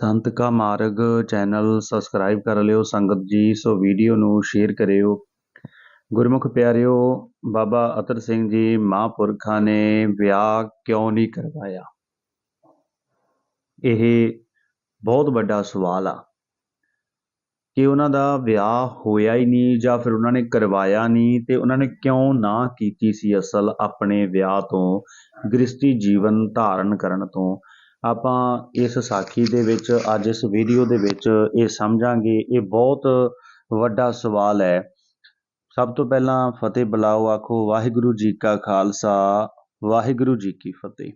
ਸੰਤ ਕਾ ਮਾਰਗ channel subscribe ਕਰ ਲਿਓ, ਸੰਗਤ ਜੀ, ਸੋ ਵੀਡੀਓ ਨੂੰ ਸ਼ੇਅਰ ਕਰਿਓ। ਗੁਰਮੁਖ ਪਿਆਰਿਓ, ਬਾਬਾ ਅਤਰ ਸਿੰਘ ਜੀ ਮਹਾਂਪੁਰਖਾਂ ਨੇ ਵਿਆਹ ਕਿਉਂ ਨਹੀਂ ਕਰਵਾਇਆ? ਇਹ ਬਹੁਤ ਵੱਡਾ ਸਵਾਲ ਆ। ਕਿ ਉਹਨਾਂ ਦਾ ਵਿਆਹ ਹੋਇਆ ਹੀ ਨਹੀਂ ਜਾਂ ਫਿਰ ਉਹਨਾਂ ਨੇ ਕਰਵਾਇਆ ਨਹੀਂ ਤੇ ਉਹਨਾਂ ਨੇ ਕਿਉਂ ਨਾ ਕੀਤੀ ਸੀ ਅਸਲ ਆਪਣੇ ਵਿਆਹ ਤੋਂ ਗ੍ਰਸਤੀ ਜੀਵਨ ਧਾਰਨ ਕਰਨ ਤੋਂ? ਆਪਾਂ ਇਸ ਸਾਖੀ ਦੇ ਵਿੱਚ, ਅੱਜ ਇਸ ਵੀਡੀਓ ਦੇ ਵਿੱਚ ਇਹ ਸਮਝਾਂਗੇ। ਇਹ ਬਹੁਤ ਵੱਡਾ ਸਵਾਲ ਹੈ। ਸਭ ਤੋਂ ਪਹਿਲਾਂ ਫਤਿਹ ਬੁਲਾਓ, ਆਖੋ, ਵਾਹਿਗੁਰੂ ਜੀ ਕਾ ਖਾਲਸਾ, ਵਾਹਿਗੁਰੂ ਜੀ ਕੀ ਫਤਿਹ।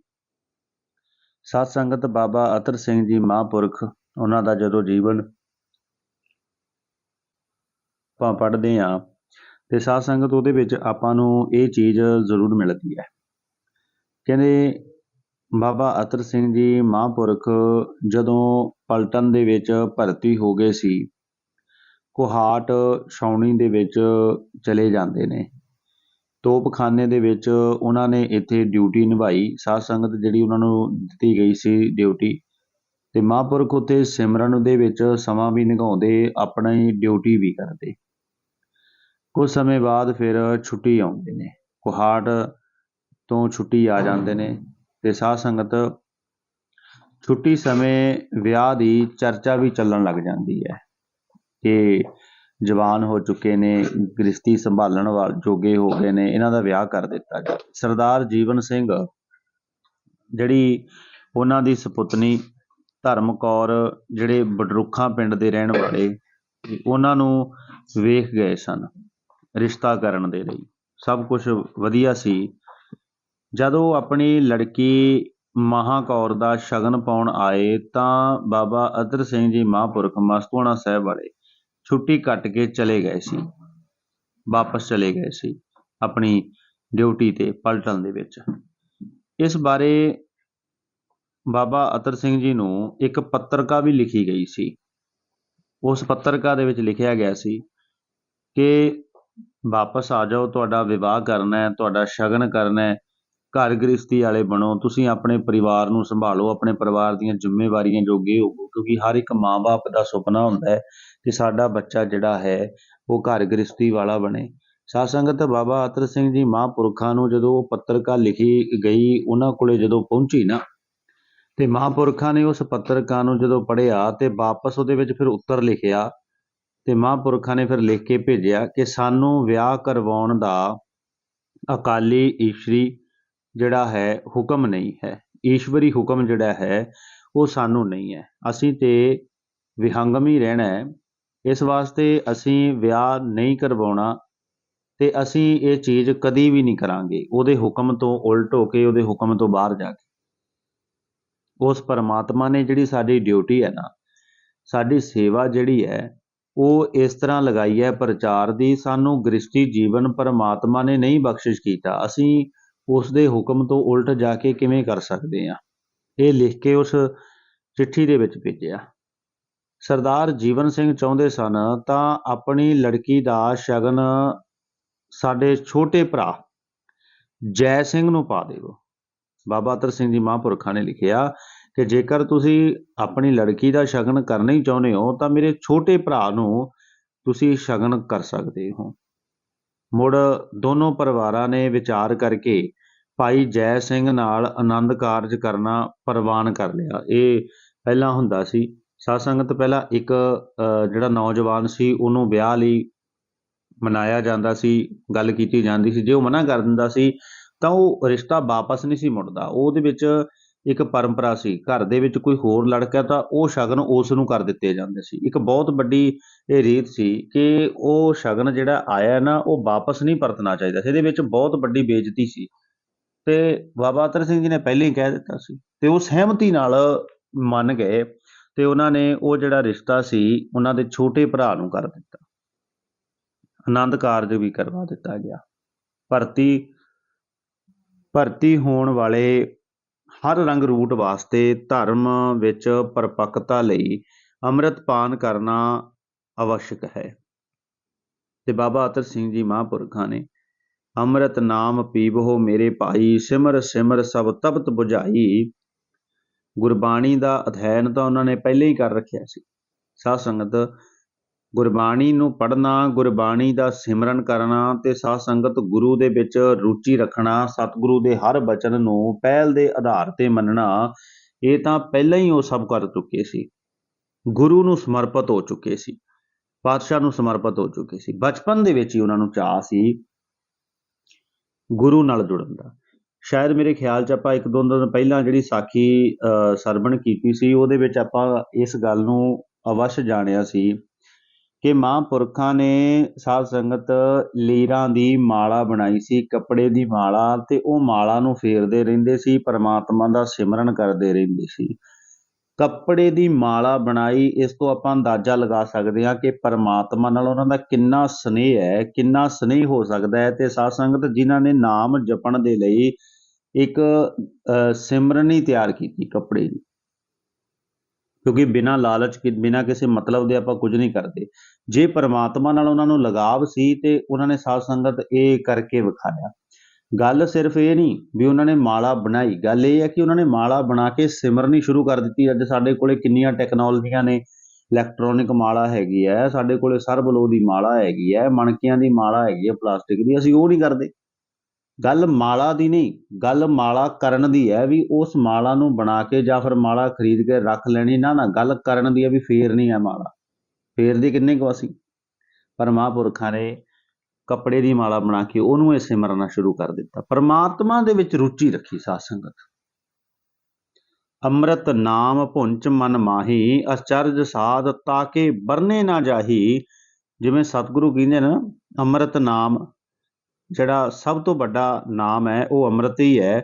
ਸਤ ਸੰਗਤ, ਬਾਬਾ ਅਤਰ ਸਿੰਘ ਜੀ ਮਹਾਂਪੁਰਖ, ਉਹਨਾਂ ਦਾ ਜਦੋਂ ਜੀਵਨ ਆਪਾਂ ਪੜ੍ਹਦੇ ਆ ਤੇ ਸਾਧ ਸੰਗਤ ਉਹਦੇ ਵਿੱਚ ਆਪਾਂ ਨੂੰ ਇਹ ਚੀਜ਼ ਜ਼ਰੂਰ ਮਿਲਦੀ ਹੈ। ਕਹਿੰਦੇ ਬਾਬਾ ਅਤਰ ਸਿੰਘ ਜੀ ਮਹਾਂਪੁਰਖ ਜਦੋਂ ਪਲਟਨ ਦੇ ਵਿੱਚ ਭਰਤੀ ਹੋ ਗਏ ਸੀ, ਕੋਹਾਟ ਛਾਉਣੀ ਦੇ ਵਿੱਚ ਚਲੇ ਜਾਂਦੇ ਨੇ। ਤੋਪਖਾਨੇ ਦੇ ਵਿੱਚ ਉਹਨਾਂ ਨੇ ਇੱਥੇ ਡਿਊਟੀ ਨਿਭਾਈ। ਸਾਧ ਸੰਗਤ ਜਿਹੜੀ ਉਹਨਾਂ ਨੂੰ ਦਿੱਤੀ ਗਈ ਸੀ ਡਿਊਟੀ ਤੇ ਮਹਾਂਪੁਰਖ ਉੱਥੇ ਸਿਮਰਨ ਦੇ ਵਿੱਚ ਸਮਾਂ ਵੀ ਨਿਭਾਉਂਦੇ, ਆਪਣੀ ਡਿਊਟੀ ਵੀ ਕਰਦੇ। ਕੁਝ ਸਮੇਂ ਬਾਅਦ ਫਿਰ ਛੁੱਟੀ ਆਉਂਦੇ ਨੇ। ਕੋਹਾਟ ਤੋਂ ਛੁੱਟੀ ਆ ਜਾਂਦੇ ਨੇ। ਅਤੇ ਸਾਧ ਸੰਗਤ ਛੁੱਟੀ ਸਮੇਂ ਵਿਆਹ ਦੀ ਚਰਚਾ ਵੀ ਚੱਲਣ ਲੱਗ ਜਾਂਦੀ ਹੈ ਕਿ ਜਵਾਨ ਹੋ ਚੁੱਕੇ ਨੇ ਗ੍ਰਸਤੀ ਸੰਭਾਲਣ ਵਾਲ ਜੋਗੇ ਹੋ ਗਏ ਨੇ, ਇਹਨਾਂ ਦਾ ਵਿਆਹ ਕਰ ਦਿੱਤਾ ਜਾਵੇ। ਸਰਦਾਰ ਜੀਵਨ ਸਿੰਘ ਜਿਹੜੀ ਉਹਨਾਂ ਦੀ ਸੁਪੁੱਤਨੀ ਧਰਮ ਕੌਰ, ਜਿਹੜੇ ਬਡਰੁੱਖਾਂ ਪਿੰਡ ਦੇ ਰਹਿਣ ਵਾਲੇ, ਉਹਨਾਂ ਨੂੰ ਵੇਖ ਗਏ ਸਨ, ਰਿਸ਼ਤਾ ਕਰਨ ਦੇ ਲਈ। ਸਭ ਕੁਝ ਵਧੀਆ ਸੀ। ਜਦੋਂ ਆਪਣੀ ਲੜਕੀ ਮਹਾਕੌਰ ਦਾ ਸ਼ਗਨ ਪਾਉਣ ਆਏ ਤਾਂ ਬਾਬਾ ਅਤਰ ਸਿੰਘ ਜੀ ਮਹਾਂਪੁਰਖ ਮਸਤੂਆਣਾ ਸਾਹਿਬ ਵਾਲੇ ਛੁੱਟੀ ਕੱਟ ਕੇ ਚਲੇ ਗਏ ਸੀ। ਵਾਪਸ ਚਲੇ ਗਏ ਸੀ ਆਪਣੀ ਡਿਊਟੀ ਤੇ ਪਲਟਨ ਦੇ ਵਿੱਚ। ਇਸ ਬਾਰੇ ਬਾਬਾ ਅਤਰ ਸਿੰਘ ਜੀ ਨੂੰ ਇੱਕ ਪੱਤਰਕਾ ਵੀ ਲਿਖੀ ਗਈ ਸੀ। ਉਸ ਪੱਤਰਕਾ ਦੇ ਵਿੱਚ ਲਿਖਿਆ ਗਿਆ ਸੀ ਕਿ ਵਾਪਸ ਆ ਜਾਓ, ਤੁਹਾਡਾ ਵਿਵਾਹ ਕਰਨਾ ਹੈ, ਤੁਹਾਡਾ ਸ਼ਗਨ ਕਰਨਾ ਹੈ ਘਰ ਗ੍ਰਸਤੀ ਵਾਲੇ ਬਣੋ, ਤੁਸੀਂ ਆਪਣੇ ਪਰਿਵਾਰ ਨੂੰ ਸੰਭਾਲੋ, ਆਪਣੇ ਪਰਿਵਾਰ ਦੀਆਂ ਜ਼ਿੰਮੇਵਾਰੀਆਂ ਜੋਗੇ ਹੋਵੋ, ਕਿਉਂਕਿ ਹਰ ਇੱਕ ਮਾਂ-ਬਾਪ ਦਾ ਸੁਪਨਾ ਹੁੰਦਾ ਹੈ ਕਿ ਸਾਡਾ ਬੱਚਾ ਜਿਹੜਾ ਹੈ, ਉਹ ਘਰ ਗ੍ਰਸਤੀ ਵਾਲਾ ਬਣੇ। ਸਾਧ ਸੰਗਤ ਬਾਬਾ ਅਤਰ ਸਿੰਘ ਜੀ ਮਹਾਂਪੁਰਖਾਂ ਨੂੰ ਜਦੋਂ ਉਹ ਪੱਤਰਕਾ ਲਿਖੀ ਗਈ, ਉਹਨਾਂ ਕੋਲੇ ਜਦੋਂ ਪਹੁੰਚੀ ਨਾ, ਤੇ ਮਹਾਂਪੁਰਖਾਂ ਨੇ ਉਸ ਪੱਤਰਕਾ ਨੂੰ ਜਦੋਂ ਪੜ੍ਹਿਆ ਤੇ ਵਾਪਸ ਉਹਦੇ ਵਿੱਚ ਫਿਰ ਉੱਤਰ ਲਿਖਿਆ, ਤੇ ਮਹਾਂਪੁਰਖਾਂ ਨੇ ਫਿਰ ਲਿਖ ਕੇ ਭੇਜਿਆ ਕਿ ਸਾਨੂੰ ਵਿਆਹ ਕਰਵਾਉਣ ਦਾ ਅਕਾਲੀ ਈਸ਼ਰੀ ਜਿਹੜਾ ਹੈ, ਹੁਕਮ ਨਹੀਂ ਹੈ। ਈਸ਼ਵਰੀ ਹੁਕਮ ਜਿਹੜਾ ਹੈ, ਉਹ ਸਾਨੂੰ ਨਹੀਂ ਹੈ। ਅਸੀਂ ਤੇ ਵਿਹੰਗਮੀ ਰਹਿਣਾ ਹੈ। ਇਸ ਵਾਸਤੇ ਅਸੀਂ ਵਿਆਹ ਨਹੀਂ ਕਰਵਾਉਣਾ ਤੇ ਅਸੀਂ ਇਹ ਚੀਜ਼ ਕਦੀ ਵੀ ਨਹੀਂ ਕਰਾਂਗੇ। ਉਹਦੇ ਹੁਕਮ ਤੋਂ ਉਲਟ ਹੋ ਕੇ ਉਹਦੇ ਹੁਕਮ ਤੋਂ ਬਾਹਰ ਜਾ ਕੇ। ਉਸ ਪਰਮਾਤਮਾ ਨੇ ਜਿਹੜੀ ਸਾਡੀ ਡਿਊਟੀ ਹੈ ਨਾ, ਸਾਡੀ ਸੇਵਾ ਜਿਹੜੀ ਹੈ, ਉਹ ਇਸ ਤਰ੍ਹਾਂ ਲਗਾਈ ਹੈ, ਪ੍ਰਚਾਰ ਦੀ ਸਾਨੂੰ ਗ੍ਰਸਤੀ ਜੀਵਨ ਪਰਮਾਤਮਾ ਨੇ ਨਹੀਂ ਬਖਸ਼ਿਸ਼ ਕੀਤਾ। ਅਸੀਂ ਉਸ ਦੇ ਹੁਕਮ ਤੋਂ ਉਲਟ ਜਾ ਕੇ ਕਿਵੇਂ ਕਰ ਸਕਦੇ ਹਾਂ? ਇਹ ਲਿਖ ਕੇ ਉਸ ਚਿੱਠੀ ਦੇ ਵਿੱਚ ਭੇਜਿਆ। ਸਰਦਾਰ ਜੀਵਨ ਸਿੰਘ ਚਾਹੁੰਦੇ ਸਨ, ਤਾਂ ਆਪਣੀ ਲੜਕੀ ਦਾ ਸ਼ਗਨ ਸਾਡੇ ਛੋਟੇ ਭਰਾ ਜੈ ਸਿੰਘ ਨੂੰ ਪਾ ਦੇਵੋ। ਬਾਬਾ ਅਤਰ ਸਿੰਘ ਜੀ ਮਹਾਂਪੁਰਖਾਂ ਨੇ ਲਿਖਿਆ ਕਿ ਜੇਕਰ ਤੁਸੀਂ ਆਪਣੀ ਲੜਕੀ ਦਾ ਸ਼ਗਨ ਕਰਨਾ ਹੀ ਚਾਹੁੰਦੇ ਹੋ, ਤਾਂ ਮੇਰੇ ਛੋਟੇ ਭਰਾ ਨੂੰ ਤੁਸੀਂ ਸ਼ਗਨ ਕਰ ਸਕਦੇ ਹੋ। ਮੁੜ ਦੋਨੋਂ ਪਰਿਵਾਰਾਂ ਨੇ ਵਿਚਾਰ ਕਰਕੇ ਭਾਈ ਜੈ ਸਿੰਘ ਨਾਲ ਆਨੰਦ ਕਾਰਜ ਕਰਨਾ ਪ੍ਰਵਾਨ ਕਰ ਲਿਆ। ਇਹ ਪਹਿਲਾਂ ਹੁੰਦਾ ਸੀ। ਸਾਧ ਸੰਗਤ ਪਹਿਲਾਂ ਇੱਕ ਜਿਹੜਾ ਨੌਜਵਾਨ ਸੀ, ਉਹਨੂੰ ਵਿਆਹ ਲਈ ਮਨਾਇਆ ਜਾਂਦਾ ਸੀ, ਗੱਲ ਕੀਤੀ ਜਾਂਦੀ ਸੀ। ਜੇ ਉਹ ਮਨਾ ਕਰ ਦਿੰਦਾ ਸੀ, ਤਾਂ ਉਹ ਰਿਸ਼ਤਾ ਵਾਪਸ ਨਹੀਂ ਸੀ ਮੁੜਦਾ। ਉਹਦੇ ਵਿੱਚ ਇੱਕ ਪਰੰਪਰਾ ਸੀ। ਘਰ ਦੇ ਵਿੱਚ ਕੋਈ ਹੋਰ ਲੜਕਾ ਤਾਂ ਉਹ ਸ਼ਗਨ ਉਸ ਨੂੰ ਕਰ ਦਿੱਤੇ ਜਾਂਦੇ ਸੀ। ਇੱਕ ਬਹੁਤ ਵੱਡੀ ਇਹ ਰੀਤ ਸੀ ਕਿ ਉਹ ਸ਼ਗਨ ਜਿਹੜਾ ਆਇਆ ਨਾ, ਉਹ ਵਾਪਸ ਨਹੀਂ ਪਰਤਣਾ ਚਾਹੀਦਾ ਸੀ। ਇਹਦੇ ਵਿੱਚ ਬਹੁਤ ਵੱਡੀ ਬੇਇੱਜ਼ਤੀ ਸੀ। ਤੇ ਬਾਬਾ ਅਤਰ ਸਿੰਘ ਜੀ ਨੇ ਪਹਿਲਾਂ ਹੀ ਕਹਿ ਦਿੱਤਾ ਸੀ। ਤੇ ਉਹ ਸਹਿਮਤੀ ਨਾਲ ਮੰਨ ਗਏ ਤੇ ਉਹਨਾਂ ਨੇ ਉਹ ਜਿਹੜਾ ਰਿਸ਼ਤਾ ਸੀ, ਉਹਨਾਂ ਦੇ ਛੋਟੇ ਭਰਾ ਨੂੰ ਕਰ ਦਿੱਤਾ। ਆਨੰਦ ਕਾਰਜ ਵੀ ਕਰਵਾ ਦਿੱਤਾ ਗਿਆ। ਭਰਤੀ ਭਰਤੀ ਹੋਣ ਵਾਲੇ ਹਰ ਰੰਗ ਰੂਟ ਵਾਸਤੇ ਧਰਮ ਵਿੱਚ ਪਰਪੱਕਤਾ ਲਈ ਅੰਮ੍ਰਿਤ ਪਾਨ ਕਰਨਾ ਆਵਸ਼ਕ ਹੈ। ਤੇ ਬਾਬਾ ਅਤਰ ਸਿੰਘ ਜੀ ਮਹਾਂਪੁਰਖਾਂ ਨੇ, ਅੰਮ੍ਰਿਤ ਨਾਮ ਪੀਵੋ ਮੇਰੇ ਭਾਈ, ਸਿਮਰ ਸਿਮਰ ਸਭ ਤਪਤ 부ਝਾਈ ਗੁਰਬਾਣੀ ਦਾ ਅਧਿਐਨ ਤਾਂ ਉਹਨਾਂ ਨੇ ਪਹਿਲੇ ਹੀ ਕਰ ਰੱਖਿਆ ਸੀ। ਸਾਧ ਸੰਗਤ ਗੁਰਬਾਣੀ ਨੂੰ ਪੜ੍ਹਨਾ ਗੁਰਬਾਣੀ ਦਾ ਸਿਮਰਨ ਕਰਨਾ ਅਤੇ ਸਾਧ ਸੰਗਤ ਗੁਰੂ ਦੇ ਵਿੱਚ ਰੁਚੀ ਰੱਖਣਾ ਸਤਿਗੁਰੂ ਦੇ ਹਰ ਬਚਨ ਨੂੰ ਪਹਿਲ ਦੇ ਆਧਾਰ ਤੇ ਮੰਨਣਾ ਇਹ ਤਾਂ ਪਹਿਲਾਂ ਹੀ ਉਹ ਸਭ ਕਰ ਚੁੱਕੇ ਸੀ। ਗੁਰੂ ਨੂੰ ਸਮਰਪਿਤ ਹੋ ਚੁੱਕੇ ਸੀ। ਪਾਤਸ਼ਾਹ ਨੂੰ ਸਮਰਪਿਤ ਹੋ ਚੁੱਕੇ ਸੀ। ਬਚਪਨ ਦੇ ਵਿੱਚ ਹੀ ਉਹਨਾਂ ਨੂੰ ਚਾਹ ਸੀ ਗੁਰੂ ਨਾਲ ਜੁੜਨ ਦਾ। ਸ਼ਾਇਦ ਮੇਰੇ ਖਿਆਲ 'ਚ ਆਪਾਂ ਇੱਕ ਦੋ ਦਿਨ ਪਹਿਲਾਂ ਜਿਹੜੀ ਸਾਖੀ ਅ, ਸਰਵਣ ਕੀਤੀ ਸੀ ਉਹਦੇ ਵਿੱਚ ਆਪਾਂ ਇਸ ਗੱਲ ਨੂੰ ਅਵਸ਼ ਜਾਣਿਆ ਸੀ ਕਿ ਮਹਾਂਪੁਰਖਾਂ ਨੇ ਸਾਧ ਸੰਗਤ ਲੀਰਾਂ ਦੀ ਮਾਲਾ ਬਣਾਈ ਸੀ ਕੱਪੜੇ ਦੀ ਮਾਲਾ ਅਤੇ ਉਹ ਮਾਲਾ ਨੂੰ ਫੇਰਦੇ ਰਹਿੰਦੇ ਸੀ ਪਰਮਾਤਮਾ ਦਾ ਸਿਮਰਨ ਕਰਦੇ ਰਹਿੰਦੇ ਸੀ। ਕੱਪੜੇ ਦੀ ਮਾਲਾ ਬਣਾਈ ਇਸ ਤੋਂ ਆਪਾਂ ਅੰਦਾਜ਼ਾ ਲਗਾ ਸਕਦੇ ਹਾਂ ਕਿ ਪਰਮਾਤਮਾ ਨਾਲ ਉਹਨਾਂ ਦਾ ਕਿੰਨਾ ਸਨੇਹ ਹੈ ਕਿੰਨਾ ਸਨੇਹ ਹੋ ਸਕਦਾ ਹੈ ਤੇ ਸਾਧ ਸੰਗਤ ਜਿਨ੍ਹਾਂ ਨੇ ਨਾਮ ਜਪਣ ਦੇ ਲਈ ਇੱਕ ਅ, ਸਿਮਰਨੀ ਤਿਆਰ ਕੀਤੀ ਕੱਪੜੇ ਦੀ। ਕਿਉਂਕਿ ਬਿਨਾਂ ਲਾਲਚ ਕਿ, ਬਿਨਾਂ ਕਿਸੇ ਮਤਲਬ ਦੇ ਆਪਾਂ ਕੁਝ ਨਹੀਂ ਕਰਦੇ। ਜੇ ਪਰਮਾਤਮਾ ਨਾਲ ਉਹਨਾਂ ਨੂੰ ਲਗਾਵ ਸੀ ਤੇ ਉਹਨਾਂ ਨੇ ਸਾਧ ਸੰਗਤ ਇਹ ਕਰਕੇ ਵਿਖਾਇਆ। ਗੱਲ ਸਿਰਫ ਇਹ ਨਹੀਂ ਵੀ ਉਹਨਾਂ ਨੇ ਮਾਲਾ ਬਣਾਈ। ਗੱਲ ਇਹ ਹੈ ਕਿ ਉਹਨਾਂ ਨੇ ਮਾਲਾ ਬਣਾ ਕੇ ਸਿਮਰਨੀ ਸ਼ੁਰੂ ਕਰ ਦਿੱਤੀ। ਅੱਜ ਸਾਡੇ ਕੋਲੇ ਕਿੰਨੀਆਂ ਟੈਕਨੋਲੋਜੀਆਂ ਨੇ। ਇਲੈਕਟ੍ਰੋਨਿਕ ਮਾਲਾ ਹੈਗੀ ਹੈ, ਸਾਡੇ ਕੋਲੇ ਸਰਬਲੋ ਦੀ ਮਾਲਾ ਹੈਗੀ ਹੈ, ਮਣਕਿਆਂ ਦੀ ਮਾਲਾ ਹੈਗੀ ਹੈ, ਪਲਾਸਟਿਕ ਦੀ। ਅਸੀਂ ਉਹ ਨਹੀਂ ਕਰਦੇ। ਗੱਲ ਮਾਲਾ ਦੀ ਨਹੀਂ, ਗੱਲ ਮਾਲਾ ਕਰਨ ਦੀ ਹੈ ਵੀ ਉਸ ਮਾਲਾ ਨੂੰ ਬਣਾ ਕੇ ਜਾਂ ਫਿਰ ਮਾਲਾ ਖਰੀਦ ਕੇ ਰੱਖ ਲੈਣੀ, ਨਾ ਨਾ, ਗੱਲ ਕਰਨ ਦੀ ਹੈ ਵੀ ਫੇਰ ਨਹੀਂ ਹੈ ਮਾਲਾ। ਫੇਰ ਦੀ ਕਿੰਨੇ ਕੁ ਅਸੀਂ ਪਰ ਮਹਾਂਪੁਰਖਾਂ ਨੇ ਕੱਪੜੇ ਦੀ ਮਾਲਾ ਬਣਾ ਕੇ ਉਹਨੂੰ ਇਹ ਸਿਮਰਨਾ ਸ਼ੁਰੂ ਕਰ ਦਿੱਤਾ। ਪਰਮਾਤਮਾ ਦੇ ਵਿੱਚ ਰੁਚੀ ਰੱਖੀ ਸਾਧ ਸੰਗਤ। ਅੰਮ੍ਰਿਤ ਨਾਮ ਭੁੰਚ ਮਨ ਮਾਹੀ, ਅਚਰਜ ਸਾਧ ਤਾਕੇ ਬਰਨੇ ਨਾ ਜਾਹੀ। ਜਿਵੇਂ ਸਤਿਗੁਰੂ ਕਹਿੰਦੇ ਨੇ ਨਾ, ਅੰਮ੍ਰਿਤ ਨਾਮ ਜਿਹੜਾ ਸਭ ਤੋਂ ਵੱਡਾ ਨਾਮ ਹੈ, ਉਹ ਅੰਮ੍ਰਿਤ ਹੀ ਹੈ,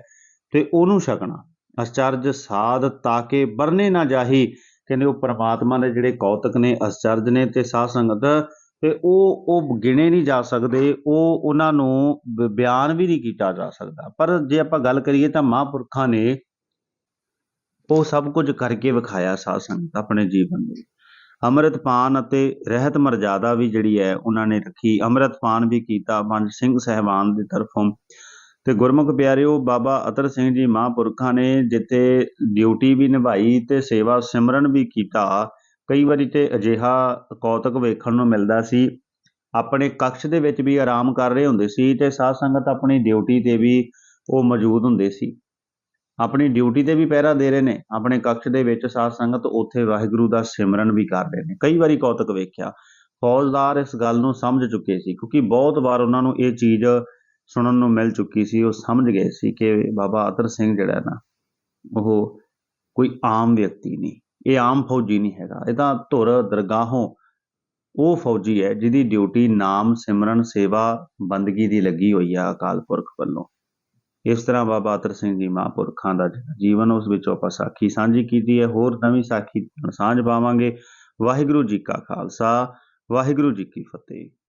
ਤੇ ਉਹਨੂੰ ਛਕਣਾ। ਅਚਰਜ ਸਾਧ ਤਾਕੇ ਬਰਨੇ ਨਾ ਜਾਹੀ, ਕਹਿੰਦੇ ਉਹ ਪਰਮਾਤਮਾ ਦੇ ਜਿਹੜੇ ਕੌਤਕ ਨੇ ਅਚਰਜ ਨੇ ਤੇ ਸਾਧ ਸੰਗਤ, ਤੇ ਉਹ ਉਹ ਗਿਣੇ ਨਹੀਂ ਜਾ ਸਕਦੇ, ਉਹ ਉਹਨਾਂ ਨੂੰ ਬਿਆਨ ਵੀ ਨਹੀਂ ਕੀਤਾ ਜਾ ਸਕਦਾ। ਪਰ ਜੇ ਆਪਾਂ ਗੱਲ ਕਰੀਏ ਤਾਂ ਮਹਾਂਪੁਰਖਾਂ ਨੇ ਉਹ ਸਭ ਕੁਝ ਕਰਕੇ ਵਿਖਾਇਆ ਸਾਧ ਸੰਗਤ ਆਪਣੇ ਜੀਵਨ ਦੇ ਅੰਮ੍ਰਿਤਪਾਨ ਅਤੇ ਰਹਿਤ ਮਰਜ਼ਾਦਾ ਵੀ ਜਿਹੜੀ ਹੈ, ਉਹਨਾਂ ਨੇ ਰੱਖੀ। ਅੰਮ੍ਰਿਤਪਾਨ ਵੀ ਕੀਤਾ ਪੰਜ ਸਿੰਘ ਸਹਿਬਾਨ ਦੀ ਤਰਫੋਂ। ਤੇ ਗੁਰਮੁਖ ਪਿਆਰਿਓ, ਬਾਬਾ ਅਤਰ ਸਿੰਘ ਜੀ ਮਹਾਂਪੁਰਖਾਂ ਨੇ ਜਿੱਥੇ ਡਿਊਟੀ ਵੀ ਨਿਭਾਈ ਤੇ ਸੇਵਾ ਸਿਮਰਨ ਵੀ ਕੀਤਾ, ਕਈ ਵਾਰੀ ਤੇ ਅਜਿਹਾ ਕੌਤਕ ਵੇਖਣ ਨੂੰ ਮਿਲਦਾ ਸੀ। ਆਪਣੇ ਕਕਸ਼ ਦੇ ਵਿੱਚ ਵੀ ਆਰਾਮ ਕਰ ਰਹੇ ਹੁੰਦੇ ਸੀ ਤੇ ਸਾਧ ਸੰਗਤ ਆਪਣੀ ਡਿਊਟੀ ਤੇ ਵੀ ਉਹ ਮੌਜੂਦ ਹੁੰਦੇ ਸੀ। ਆਪਣੀ ਡਿਊਟੀ ਤੇ ਵੀ ਪਹਿਰਾ ਦੇ ਰਹੇ ਨੇ, ਆਪਣੇ ਕਕਸ਼ ਦੇ ਵਿੱਚ ਸਾਧ ਸੰਗਤ ਉੱਥੇ ਵਾਹਿਗੁਰੂ ਦਾ ਸਿਮਰਨ ਵੀ ਕਰ ਰਹੇ ਨੇ। ਕਈ ਵਾਰੀ ਕੌਤਕ ਵੇਖਿਆ, ਫੌਜਦਾਰ ਇਸ ਗੱਲ ਨੂੰ ਸਮਝ ਚੁੱਕੇ ਸੀ, ਕਿਉਂਕਿ ਬਹੁਤ ਵਾਰ ਉਹਨਾਂ ਨੂੰ ਇਹ ਚੀਜ਼ ਸੁਣਨ ਨੂੰ ਮਿਲ ਚੁੱਕੀ ਸੀ, ਉਹ ਸਮਝ ਗਏ ਸੀ ਕਿ ਬਾਬਾ ਅਤਰ ਸਿੰਘ ਜਿਹੜਾ ਨਾ, ਉਹ ਕੋਈ ਆਮ ਵਿਅਕਤੀ ਨਹੀਂ, ਇਹ ਆਮ ਫੌਜੀ ਨਹੀਂ ਹੈਗਾ। ਇਹ ਤਾਂ ਧੁਰ ਦਰਗਾਹੋਂ ਉਹ ਫੌਜੀ ਹੈ ਜਿਹਦੀ ਡਿਊਟੀ ਨਾਮ ਸਿਮਰਨ ਸੇਵਾ ਬੰਦਗੀ ਦੀ ਲੱਗੀ ਹੋਈ ਆ ਅਕਾਲ ਪੁਰਖ ਵੱਲੋਂ। ਇਸ ਤਰ੍ਹਾਂ ਬਾਬਾ ਅਤਰ ਸਿੰਘ ਜੀ ਮਹਾਂਪੁਰਖਾਂ ਦਾ ਜਿਹੜਾ ਜੀਵਨ ਉਸ ਵਿੱਚੋਂ ਆਪਾਂ ਸਾਖੀ ਸਾਂਝੀ ਕੀਤੀ ਹੈ। ਹੋਰ ਨਵੀਂ ਸਾਖੀ ਸਾਂਝ ਪਾਵਾਂਗੇ। ਵਾਹਿਗੁਰੂ ਜੀ ਕਾ ਖਾਲਸਾ, ਵਾਹਿਗੁਰੂ ਜੀ ਕੀ ਫਤਿਹ।